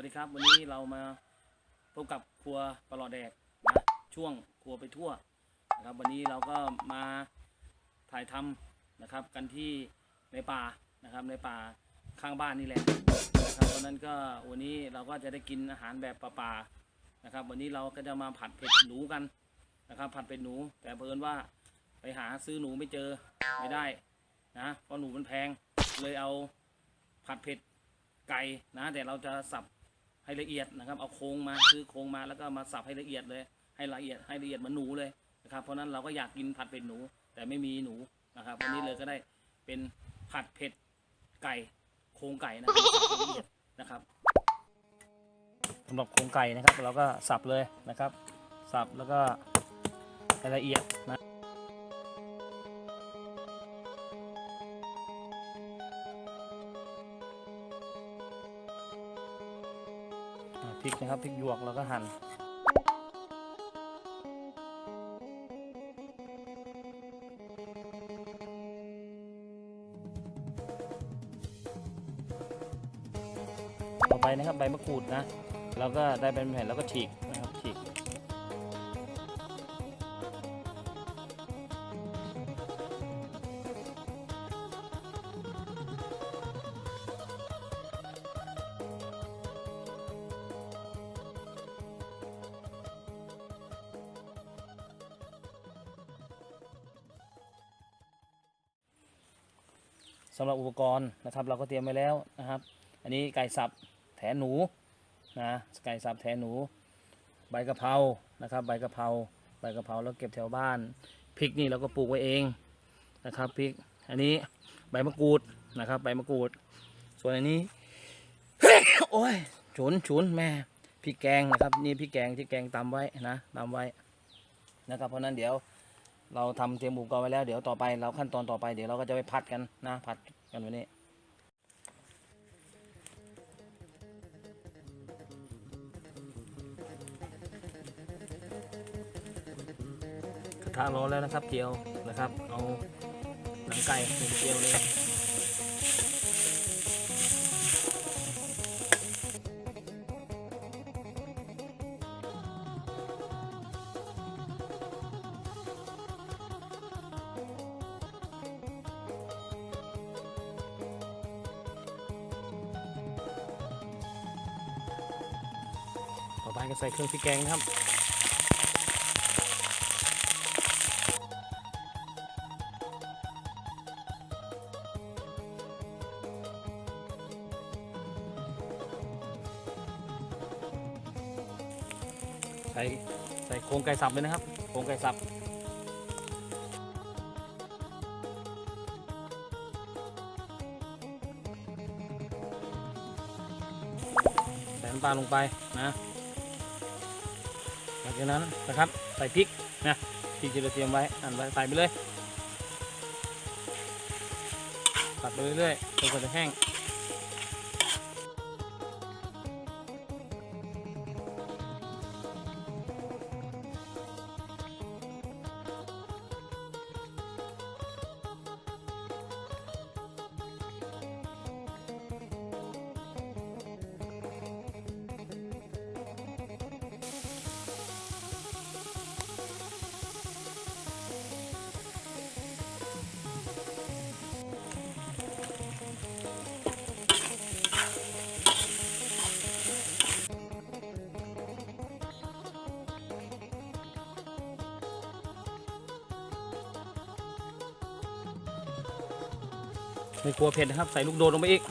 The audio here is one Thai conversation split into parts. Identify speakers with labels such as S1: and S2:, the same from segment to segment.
S1: วัสดีครับ วันนี้เรามาพบกับครัวปลอดแดกนะช่วงครัวไปทั่วนะครับ วันนี้เราก็มาถ่ายทำนะครับ กันที่ในป่านะครับ ในป่าข้างบ้านนี่แหละนะครับเพราะนั้นก็วันนี้เราก็จะได้กินอาหารแบบป่าๆนะครับ วันนี้เราก็จะมาผัดเผ็ดหนูกันนะครับ ผัดเผ็ดหนู แต่เพิ่นว่าไปหาซื้อหนูไม่เจอไม่ได้นะเพราะหนูมันแพงเลยเอาผัดเผ็ดไก่นะแต่เราจะสับ ให้ละเอียดนะครับ เอาโครงมาซื้อโครงมาแล้วก็มาสับให้ละเอียดเลย ให้ละเอียดให้ละเอียดเหมือนหนูเลยนะครับ เพราะนั้นเราก็อยากกินผัดเผ็ดหนู แต่ไม่มีหนูนะครับวันนี้เลยก็ได้เป็นผัดเผ็ดไก่โครงไก่นะครับสับให้ละเอียดนะครับสำหรับโครงไก่นะครับ เราก็สับเลยนะครับ สับแล้วก็ให้ละเอียด พริกนะครับพริกหยวกเราก็หั่นต่อไปนะครับใบมะกรูดนะเราก็ได้เป็นแผ่นแล้วก็ฉีก สำหรับอุปกรณ์นะครับ เราก็เตรียมไว้แล้วนะครับ อันนี้ไก่สับแถหนูนะไก่สับแถหนู ใบกะเพรานะครับ ใบกะเพราใบกะเพราแล้วเก็บแถวบ้านพริกนี่เราก็ปลูกไว้เองนะครับพริกอันนี้ใบมะกรูดนะครับใบมะกรูด ส่วนอันนี้โอ้ยฉุนฉุนแม่พริกแกงนะครับ นี่พริกแกงที่แกงตำไว้นะตำไว้นะครับเพราะนั้นเดี๋ยว เราทำเตรียมอุปกรณ์ไว้แล้วเดี๋ยวต่อไปเราขั้นตอนต่อไปเดี๋ยวเราก็จะไปผัดกันนะผัดกันวันนี้กระทะร้อนแล้วนะครับเจียวนะครับ เอาหนังไก่ลงเจียวเลย ต่อไปก็ใส่เครื่องพริกแกงนะครับใส่ใส่โครงไก่สับเลยนะครับ โครงไก่สับใส่น้ำตาลลงไปนะ ลังจากนั้นนะครับใส่พริกนะพริกที่เราเตรียมไว้อันไว้ใส่ไปเลย ตัดไปเรื่อยๆจนกว่าจะแห้ง ไม่กลัวเผ็ดนะครับ ใส่ลูกโดดลงไปอีก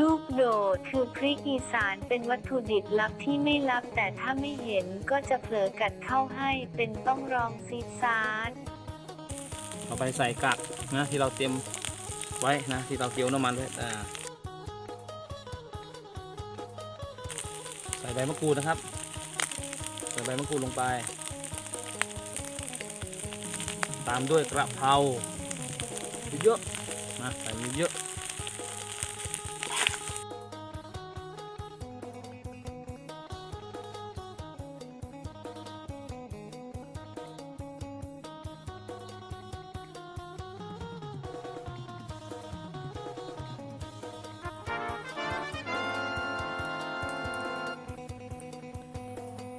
S2: ลูกโดดคือพริกอีสานเป็นวัตถุดิบลับที่ไม่ลับ แต่ถ้าไม่เห็นก็จะเผลอกัดเข้าให้เป็นต้องรองซีดซาร์
S1: ต่อไปใส่กากนะที่เราเตรียมไว้นะที่เราเกี๊ยวน้ำมันไว้อ่าใส่ใบมะกรูดนะครับ ใส่ใบมะกรูดลงไป ตามด้วยกระเพรา เยอะๆมาใส่เยอะ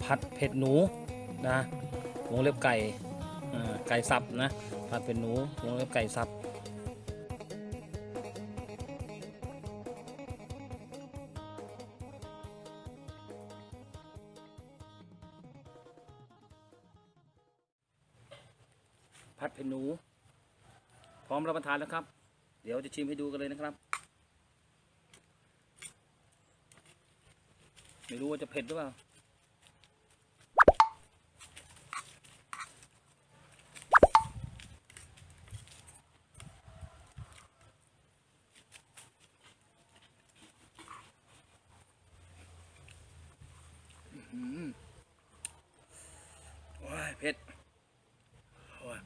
S1: ผัดเผ็ดหนูนะวงเล็บไก่ไก่สับนะผัดเผ็ดหนูวงเล็บไก่สับ ผัดเผ็ดหนู พร้อมรับประทานแล้วครับ เดี๋ยวจะชิมให้ดูกันเลยนะครับ ไม่รู้ว่าจะเผ็ดหรือเปล่า อื้อหือโอ้ยเผ็ดโอ้ย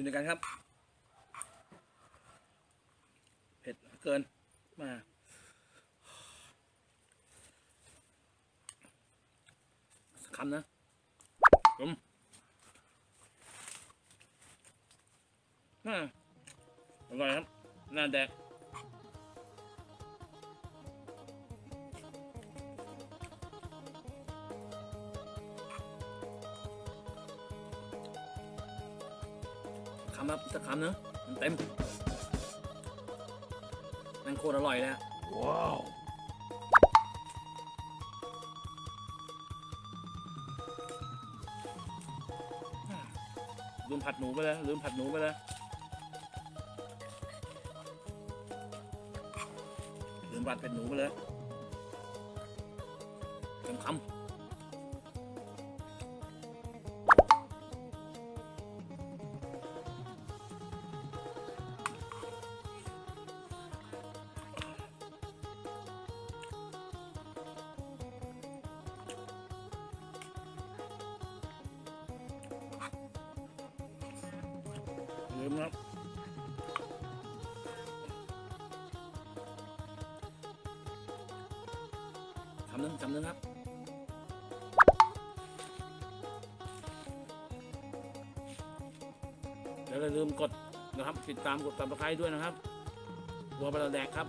S1: กินด้วยกันครับ เผ็ดเกินมาสักคำนะอืมน่าอร่อยครับหน้าแดกำครับสักคำนะมันเต็มมันโคตรอร่อยเลยอะว้าวลืมผัดหนูไปเลยลืมผัดหนูไปเลยลืมผัดเป็ดหนูไปเลยเต็มคำ ลืมครับคำนึงคำนึงครับแล้วอย่าลืมกดนะครับ ติดตามกดติดตามด้วยนะครับบัวปลาแดกครับ